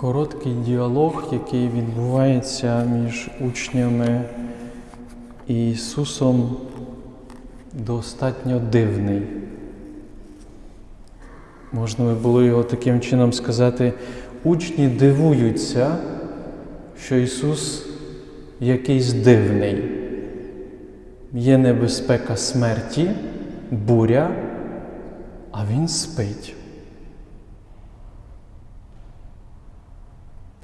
Короткий діалог, який відбувається між учнями і Ісусом, достатньо дивний. Можна би було його таким чином сказати, учні дивуються, що Ісус якийсь дивний. Є небезпека смерті, буря, а Він спить.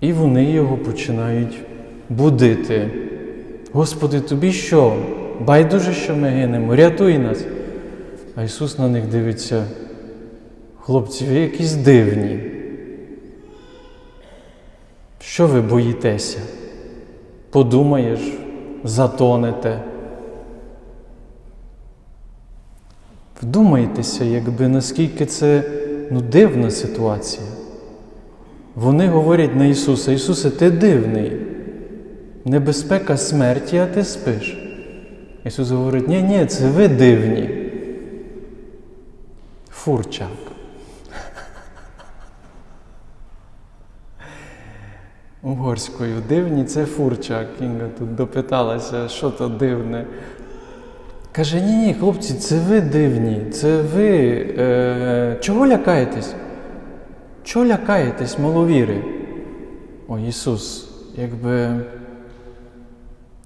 І вони його починають будити. Господи, тобі що? Байдуже, що ми гинемо, рятуй нас. А Ісус на них дивиться. Хлопці, ви якісь дивні. Що ви боїтеся? Подумаєш, затонете. Вдумайтеся, якби наскільки це ну, дивна ситуація. Вони говорять на Ісуса, Ісусе, ти дивний, небезпека смерті, а ти спиш. Ісус говорить, ні, ні, це ви дивні. Фурчак. Угорською дивні це фурчак. Кінга тут допиталася, що то дивне. Каже, ні, ні, хлопці, це ви дивні, це ви. Е, чого лякаєтесь? Чого лякаєтесь, маловіри? О, Ісус, якби.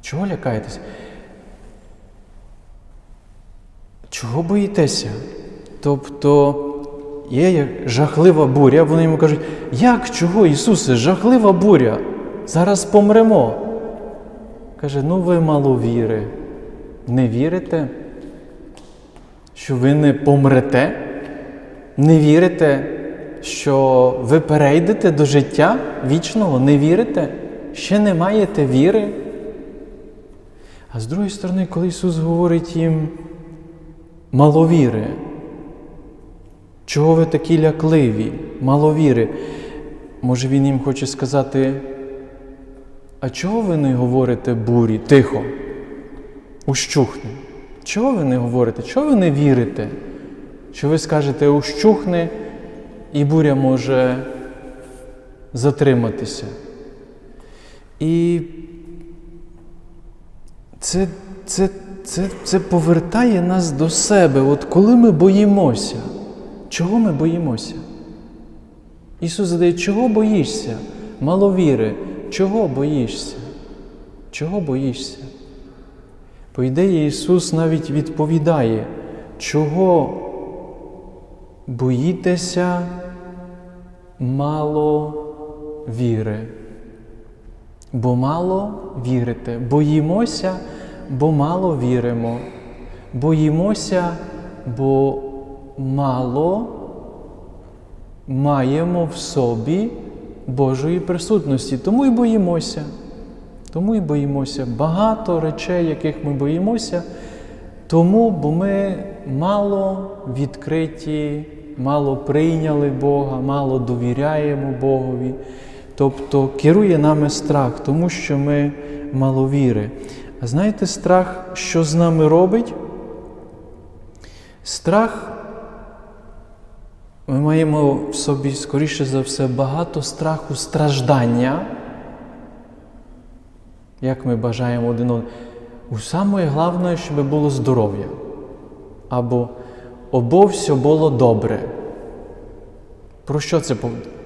Чого лякаєтесь? Чого боїтеся? Тобто є жахлива буря, вони йому кажуть, як чого, Ісусе, жахлива буря? Зараз помремо. Каже, ну ви маловіри. Не вірите, що ви не помрете? Не вірите, що ви перейдете до життя вічного? Не вірите? Ще не маєте віри? А з другої сторони, коли Ісус говорить їм маловіри, чого ви такі лякливі, маловіри? Може Він їм хоче сказати, а чого ви не говорите бурі тихо? ущухне. Чого ви не говорите? Чого ви не вірите? Що ви скажете ущухне, і буря може затриматися. І це, це, це, це повертає нас до себе. От коли ми боїмося, чого ми боїмося? Ісус задає, чого боїшся? Маловіри, чого боїшся? Чого боїшся? По ідеї Ісус навіть відповідає, чого боїтеся мало віри. Бо мало вірите. Боїмося, бо мало віримо. Боїмося, бо мало маємо в собі Божої присутності. Тому і боїмося. Тому і боїмося. Багато речей, яких ми боїмося, тому, бо ми мало відкриті, мало прийняли Бога, мало довіряємо Богові. Тобто керує нами страх, тому що ми маловіри. А знаєте, страх, що з нами робить? Страх, ми маємо в собі, скоріше за все, багато страху страждання. Як ми бажаємо один одного. Саме головне, щоб було здоров'я. Або обо все було добре. Про що це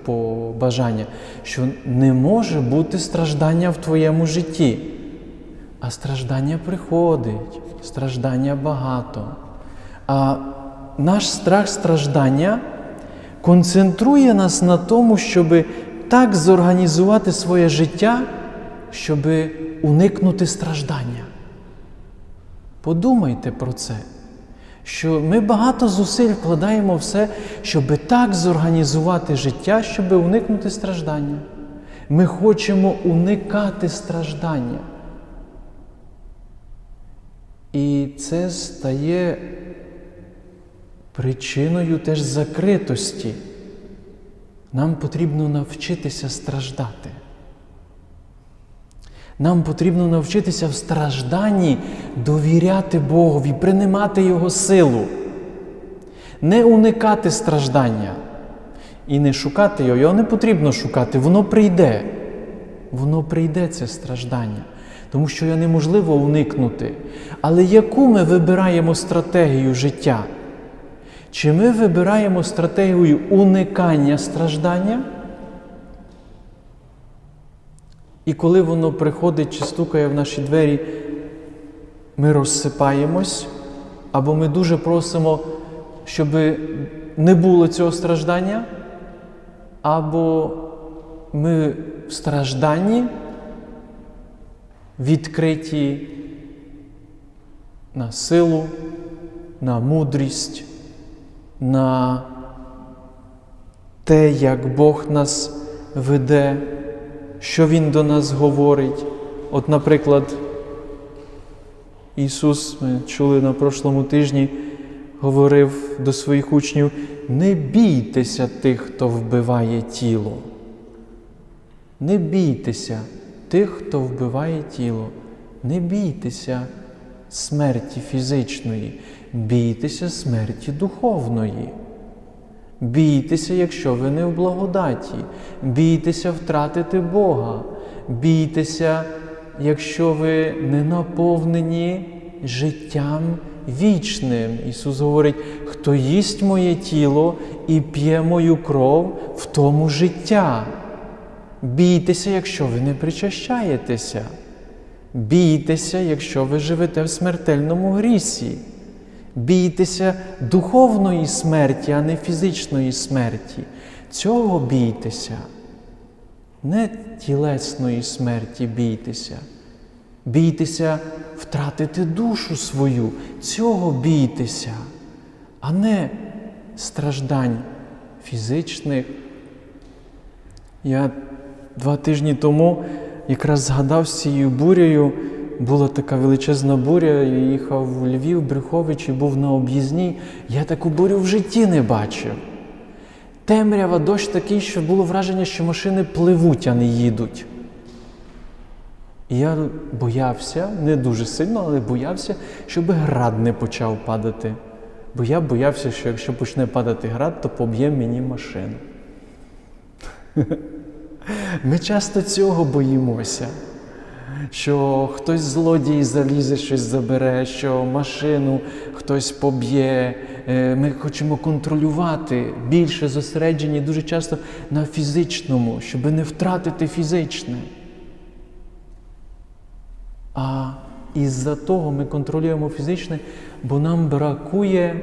побажання? Що не може бути страждання в твоєму житті. А страждання приходить, страждання багато. А наш страх страждання концентрує нас на тому, щоб так зорганізувати своє життя щоб уникнути страждання. Подумайте про це, що ми багато зусиль вкладаємо все, щоб так зорганізувати життя, щоб уникнути страждання. Ми хочемо уникати страждання. І це стає причиною теж закритості. Нам потрібно навчитися страждати. Нам потрібно навчитися в стражданні довіряти Богові, приймати Його силу, не уникати страждання. І не шукати його, його не потрібно шукати, воно прийде. Воно прийде це страждання, тому що його неможливо уникнути. Але яку ми вибираємо стратегію життя? Чи ми вибираємо стратегію уникання страждання? І коли воно приходить чи стукає в наші двері, ми розсипаємось, або ми дуже просимо, щоб не було цього страждання, або ми в стражданні відкриті на силу, на мудрість, на те, як Бог нас веде, що Він до нас говорить. От, наприклад, Ісус, ми чули на прошлому тижні, говорив до своїх учнів: не бійтеся тих, хто вбиває тіло. Не бійтеся тих, хто вбиває тіло. Не бійтеся смерті фізичної, бійтеся смерті духовної. Бійтеся, якщо ви не в благодаті, бійтеся втратити Бога, бійтеся, якщо ви не наповнені життям вічним. Ісус говорить, хто їсть моє тіло і п'є мою кров, в тому життя. Бійтеся, якщо ви не причащаєтеся. Бійтеся, якщо ви живете в смертельному грісі. Бійтеся духовної смерті, а не фізичної смерті. Цього бійтеся. Не тілесної смерті бійтеся. Бійтеся втратити душу свою. Цього бійтеся, а не страждань фізичних. Я два тижні тому якраз згадав з цією бурею. Була така величезна буря, їхав у Львів, Брюхович і був на об'їзній. Я таку бурю в житті не бачив. Темрява, дощ такий, що було враження, що машини пливуть, а не їдуть. І я боявся, не дуже сильно, але боявся, щоб град не почав падати. Бо я боявся, що якщо почне падати град, то поб'є мені машину. Ми часто цього боїмося що хтось злодій залізе, щось забере, що машину хтось поб'є. Ми хочемо контролювати більше зосереджені дуже часто на фізичному, щоб не втратити фізичне. А із-за того ми контролюємо фізичне, бо нам бракує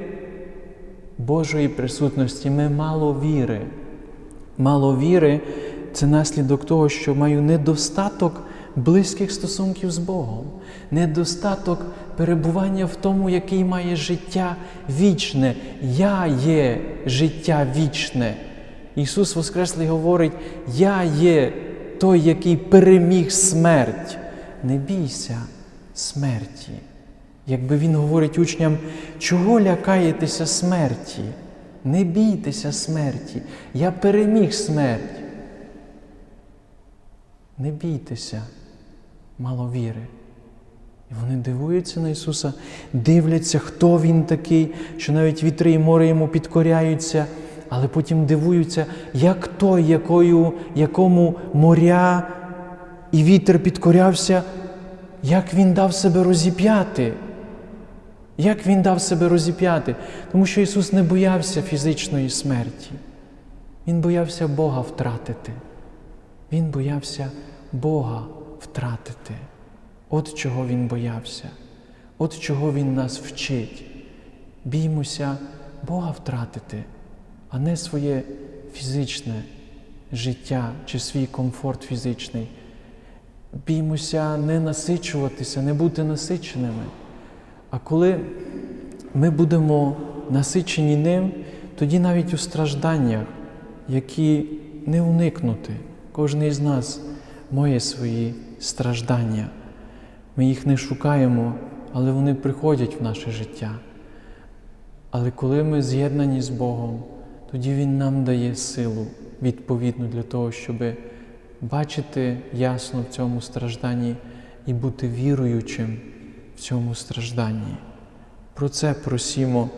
Божої присутності. Ми мало віри. Мало віри це наслідок того, що маю недостаток близьких стосунків з Богом, недостаток перебування в тому, який має життя вічне. Я є життя вічне. Ісус Воскреслий говорить: Я є той, який переміг смерть. Не бійся смерті. Якби Він говорить учням, чого лякаєтеся смерті? Не бійтеся смерті, я переміг смерть. Не бійтеся, мало віри. І вони дивуються на Ісуса, дивляться, хто Він такий, що навіть вітри і море йому підкоряються, але потім дивуються, як той, якою, якому моря і вітер підкорявся, як Він дав себе розіп'яти. Як Він дав себе розіп'яти? Тому що Ісус не боявся фізичної смерті. Він боявся Бога втратити. Він боявся Бога втратити. От чого Він боявся, от чого Він нас вчить. Біймося Бога втратити, а не своє фізичне життя чи свій комфорт фізичний. Біймося не насичуватися, не бути насиченими. А коли ми будемо насичені ним, тоді навіть у стражданнях, які не уникнути, кожен із нас має свої страждання. Ми їх не шукаємо, але вони приходять в наше життя. Але коли ми з'єднані з Богом, тоді Він нам дає силу відповідну для того, щоб бачити ясно в цьому стражданні і бути віруючим в цьому стражданні. Про це просімо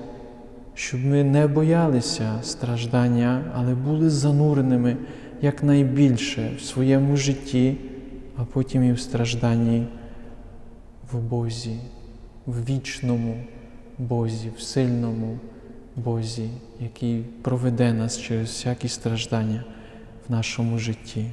щоб ми не боялися страждання, але були зануреними якнайбільше в своєму житті, а потім і в стражданні в Бозі, в вічному Бозі, в сильному Бозі, який проведе нас через всякі страждання в нашому житті.